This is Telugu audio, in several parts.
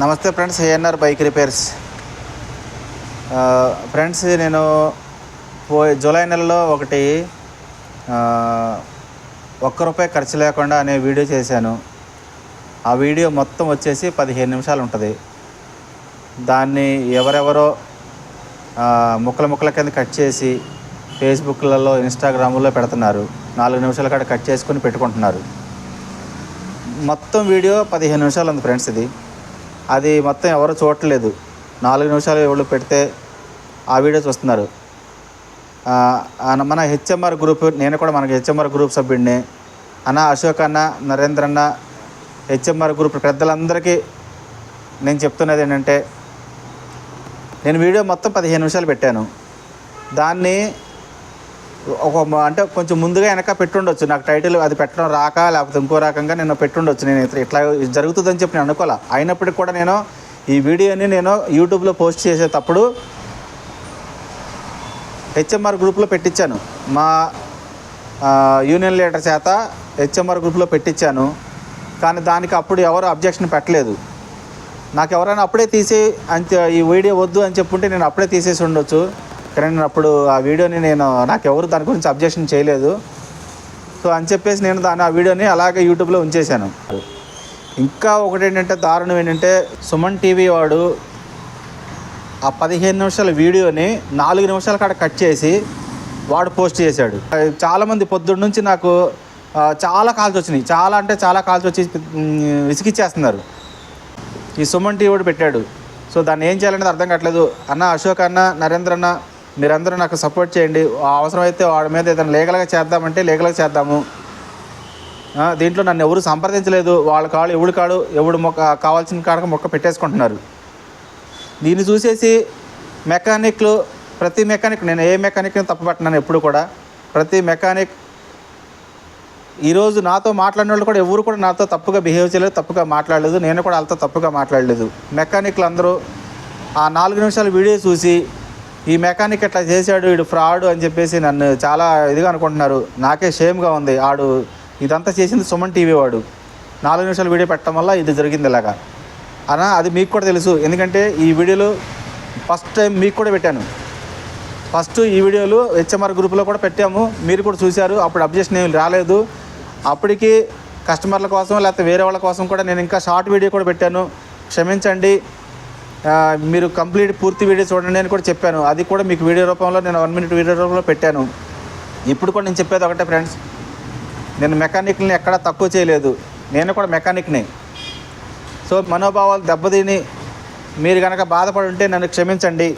నమస్తే friends ANR bike repairs. Friends నేను పోయి జూలై నెలలో ఒకటి ఒక్క రూపాయి ఖర్చు లేకుండా అనే వీడియో చేశాను. ఆ వీడియో మొత్తం వచ్చేసి పదిహేను నిమిషాలు ఉంటుంది. దాన్ని ఎవరెవరో ముక్కల ముక్కల కింద కట్ చేసి ఫేస్బుక్లలో ఇన్స్టాగ్రాములో పెడుతున్నారు. నాలుగు నిమిషాల కాడ కట్ చేసుకొని పెట్టుకుంటున్నారు. మొత్తం వీడియో పదిహేను నిమిషాలు ఉంది ఫ్రెండ్స్ ఇది. అది మొత్తం ఎవరు చూడట్లేదు. నాలుగు నిమిషాలు ఎవరు పెడితే ఆ వీడియో చూస్తున్నారు. మన హెచ్ఎంఆర్ గ్రూప్ నేను కూడా మనకి హెచ్ఎంఆర్ గ్రూప్ సభ్యుడిని. అన్న అశోక్ అన్న నరేంద్ర అన్న హెచ్ఎంఆర్ గ్రూప్ పెద్దలందరికీ నేను చెప్తున్నది ఏంటంటే నేను వీడియో మొత్తం పదిహేను నిమిషాలు పెట్టాను. దాన్ని ఒక అంటే కొంచెం ముందుగా వెనక పెట్టుండొచ్చు. నాకు టైటిల్ అది పెట్టడం రాక లేకపోతే ఇంకో రకంగా నేను పెట్టుండొచ్చు నేను ఇట్లా- జరుగుతుందని చెప్పి నేను అనుకోలే. అయినప్పటికీ కూడా నేను ఈ వీడియోని నేను యూట్యూబ్లో పోస్ట్ చేసేటప్పుడు హెచ్ఎంఆర్ గ్రూప్లో పెట్టించాను మా యూనియన్ లీడర్ చేత హెచ్ఎంఆర్ గ్రూప్లో పెట్టించాను కానీ దానికి అప్పుడు ఎవరు అబ్జెక్షన్ పెట్టలేదు. నాకు ఎవరైనా అప్పుడే తీసి అంతే ఈ వీడియో వద్దు అని చెప్పుంటే నేను అప్పుడే తీసేసి ఉండొచ్చు. కానీ నేను అప్పుడు ఆ వీడియోని నేను నాకు ఎవరు దాని గురించి అబ్జెక్షన్ చేయలేదు. సో అని చెప్పేసి నేను దాని ఆ వీడియోని అలాగే యూట్యూబ్లో ఉంచేశాను. ఇంకా ఒకటి ఏంటంటే దారుణం ఏంటంటే సుమన్ టీవీ వాడు ఆ పదిహేను నిమిషాల వీడియోని నాలుగు నిమిషాల కాడ కట్ చేసి వాడు పోస్ట్ చేశాడు. చాలామంది పొద్దున్న నుంచి నాకు చాలా కాల్స్ వచ్చినాయి. చాలా అంటే చాలా కాల్స్ వచ్చి విసిగిచ్చేస్తున్నారు. ఈ సుమన్ టీవీ కూడా పెట్టాడు. సో దాన్ని ఏం చేయాలనేది అర్థం కావట్లేదు. అన్న అశోక్ అన్న నరేంద్ర అన్న మీరందరూ నాకు సపోర్ట్ చేయండి. అవసరమైతే వాడి మీద ఏదైనా లీగల్గా చేద్దామంటే లీగల్గా చేద్దాము. దీంట్లో నన్ను ఎవరు సంప్రదించలేదు. వాళ్ళ కాడు ఎవడు కాడు ఎవడు మొక్క కావాల్సిన కాడక మొక్క పెట్టేసుకుంటున్నారు. దీన్ని చూసేసి మెకానిక్లు ప్రతి మెకానిక్ నేను ఏ మెకానిక్ని తప్పబట్టినాను ఎప్పుడు కూడా ప్రతి మెకానిక్ ఈరోజు నాతో మాట్లాడిన వాళ్ళు కూడా ఎవరు కూడా నాతో తప్పుగా బిహేవ్ చేయలేదు తప్పుగా మాట్లాడలేదు. నేను కూడా వాళ్ళతో తప్పుగా మాట్లాడలేదు. మెకానిక్లు అందరూ ఆ నాలుగు నిమిషాల వీడియో చూసి ఈ మెకానిక్ ఎట్లా చేశాడు వీడు ఫ్రాడ్ అని చెప్పేసి నన్ను చాలా ఇదిగా అనుకుంటున్నారు. నాకే షేమ్గా ఉంది. ఆడు ఇదంతా చేసింది సుమన్ టీవీ వాడు. నాలుగు నిమిషాలు వీడియో పెట్టడం వల్ల ఇది జరిగింది ఇలాగా. అనా అది మీకు కూడా తెలుసు. ఎందుకంటే ఈ వీడియోలు ఫస్ట్ టైం మీకు కూడా పెట్టాను. ఫస్ట్ ఈ వీడియోలు హెచ్ఎంఆర్ గ్రూప్లో కూడా పెట్టాము. మీరు కూడా చూశారు. అప్పుడు అబ్జెక్షన్ ఏమి రాలేదు. అప్పటికి కస్టమర్ల కోసం లేకపోతే వేరే వాళ్ళ కోసం కూడా నేను ఇంకా షార్ట్ వీడియో కూడా పెట్టాను. క్షమించండి. మీరు కంప్లీట్ పూర్తి వీడియో చూడండి అని కూడా చెప్పాను. అది కూడా మీకు వీడియో రూపంలో నేను వన్ మినిట్ వీడియో రూపంలో పెట్టాను. ఇప్పుడు కూడా నేను చెప్పేది ఒకటే ఫ్రెండ్స్. నేను మెకానిక్ని ఎక్కడా తక్కువ చేయలేదు. నేను కూడా మెకానిక్ని. సో మనోభావాలు దెబ్బతిని మీరు కనుక బాధపడి ఉంటే నన్ను క్షమించండి.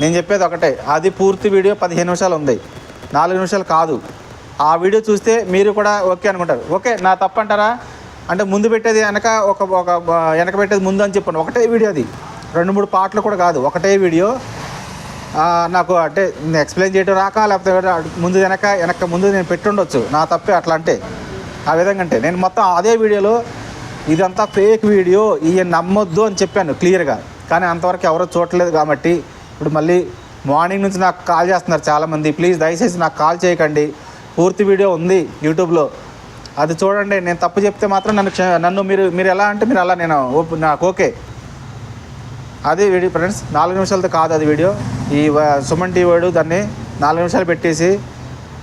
నేను చెప్పేది ఒకటే. అది పూర్తి వీడియో పదిహేను నిమిషాలు ఉంది. నాలుగు నిమిషాలు కాదు. ఆ వీడియో చూస్తే మీరు కూడా ఓకే అనుకుంటారు. ఓకే నా తప్పంటారా? అంటే ముందు పెట్టేది వెనక ఒక ఒక వెనక పెట్టేది ముందు అని చెప్పాను. ఒకటే వీడియో అది. రెండు మూడు పాటలు కూడా కాదు ఒకటే వీడియో. నాకు అంటే ఎక్స్ప్లెయిన్ చేయడం రాక లేకపోతే ముందు వెనక వెనక ముందు నేను పెట్టుండొచ్చు. నా తప్పే అట్లా అంటే. ఆ విధంగా అంటే నేను మొత్తం అదే వీడియోలో ఇదంతా ఫేక్ వీడియో ఇవి నమ్మొద్దు అని చెప్పాను క్లియర్గా. కానీ అంతవరకు ఎవరో చూడలేదు కాబట్టి ఇప్పుడు మళ్ళీ మార్నింగ్ నుంచి నాకు కాల్ చేస్తున్నారు చాలామంది. ప్లీజ్ దయచేసి నాకు కాల్ చేయకండి. పూర్తి వీడియో ఉంది యూట్యూబ్లో. అది చూడండి నేను తప్పు చెప్తే మాత్రం నన్ను నన్ను మీరు మీరు ఎలా అంటే మీరు అలా నేను నాకు ఓకే. అది వీడియో ఫ్రెండ్స్ నాలుగు నిమిషాలతో కాదు అది వీడియో. ఈ సుమన్ టీ వాడు దాన్ని నాలుగు నిమిషాలు పెట్టేసి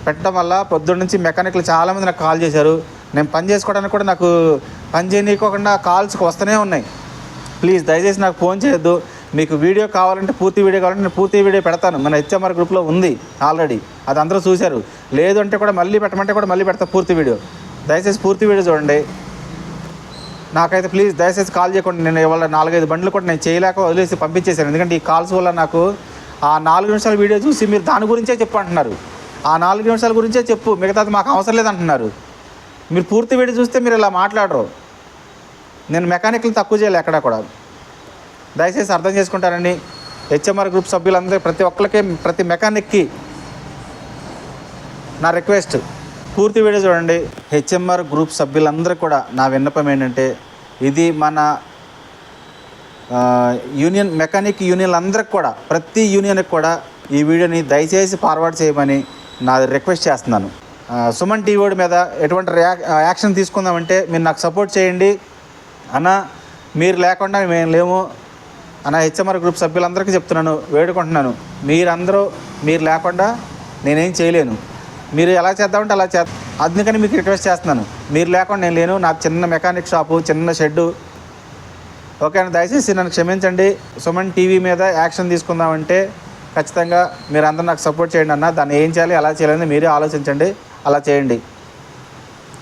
పెట్టడం వల్ల పొద్దున్న నుంచి మెకానిక్లు చాలామంది నాకు కాల్ చేశారు. నేను పని చేసుకోవడానికి కూడా నాకు పని చేయనీయకోకుండా కాల్స్ వస్తూనే ఉన్నాయి. ప్లీజ్ దయచేసి నాకు ఫోన్ చేయొద్దు. మీకు వీడియో కావాలంటే పూర్తి వీడియో కావాలంటే నేను పూర్తి వీడియో పెడతాను. మన హెచ్ఎంఆర్ గ్రూప్లో ఉంది ఆల్రెడీ. అది అందరూ చూశారు. లేదు అంటే కూడా మళ్ళీ పెట్టమంటే కూడా మళ్ళీ పెడతా పూర్తి వీడియో. దయచేసి పూర్తి వీడియో చూడండి. నాకైతే ప్లీజ్ దయచేసి కాల్ చేయకుండా. నేను ఇవాళ నాలుగైదు బండ్లు కూడా నేను చేయలేక వదిలేసి పంపించేశాను. ఎందుకంటే ఈ కాల్స్ వల్ల నాకు ఆ నాలుగు నిమిషాల వీడియో చూసి మీరు దాని గురించే చెప్పు అంటున్నారు ఆ నాలుగు నిమిషాల గురించే చెప్పు. మిగతాది మాకు అవసరం లేదంటున్నారు. మీరు పూర్తి వీడియో చూస్తే మీరు ఇలా మాట్లాడరు. నేను మెకానిక్లు తక్కువ చేయలే ఎక్కడ కూడా. దయచేసి అర్థం చేసుకుంటారని హెచ్ఎంఆర్ గ్రూప్ సభ్యులందరూ ప్రతి ఒక్కరికి ప్రతి మెకానిక్కి నా రిక్వెస్ట్ పూర్తి వీడియో చూడండి. హెచ్ఎంఆర్ గ్రూప్ సభ్యులందరూ కూడా నా విన్నపం ఏంటంటే ఇది మన యూనియన్ మెకానిక్ యూనియన్ అందరికి కూడా ప్రతి యూనియన్కి కూడా ఈ వీడియోని దయచేసి ఫార్వర్డ్ చేయమని నా రిక్వెస్ట్ చేస్తున్నాను. సుమన్ టీవీ మీద ఎటువంటి యాక్షన్ తీసుకుందామంటే మీరు నాకు సపోర్ట్ చేయండి. అన్న మీరు లేకుండా మేము లేము. అన్న హెచ్ఎంఆర్ గ్రూప్ సభ్యులందరికీ చెప్తున్నాను వేడుకుంటున్నాను. మీరందరూ మీరు లేకుండా నేనేం చేయలేను. మీరు ఎలా చేద్దామంటే అలా చే అందుకని మీకు రిక్వెస్ట్ చేస్తున్నాను. మీరు లేకుండా నేను లేను. నాకు చిన్న మెకానిక్ షాపు చిన్న షెడ్డు ఓకే అండి దయచేసి నన్ను క్షమించండి. సుమన్ టీవీ మీద యాక్షన్ తీసుకుందామంటే ఖచ్చితంగా మీరు అందరూ నాకు సపోర్ట్ చేయండి అన్న. దాన్ని ఏం చేయాలి ఎలా చేయాలని మీరే ఆలోచించండి. అలా చేయండి.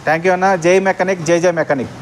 థ్యాంక్ యూ అన్న. జై మెకానిక్ జై జై మెకానిక్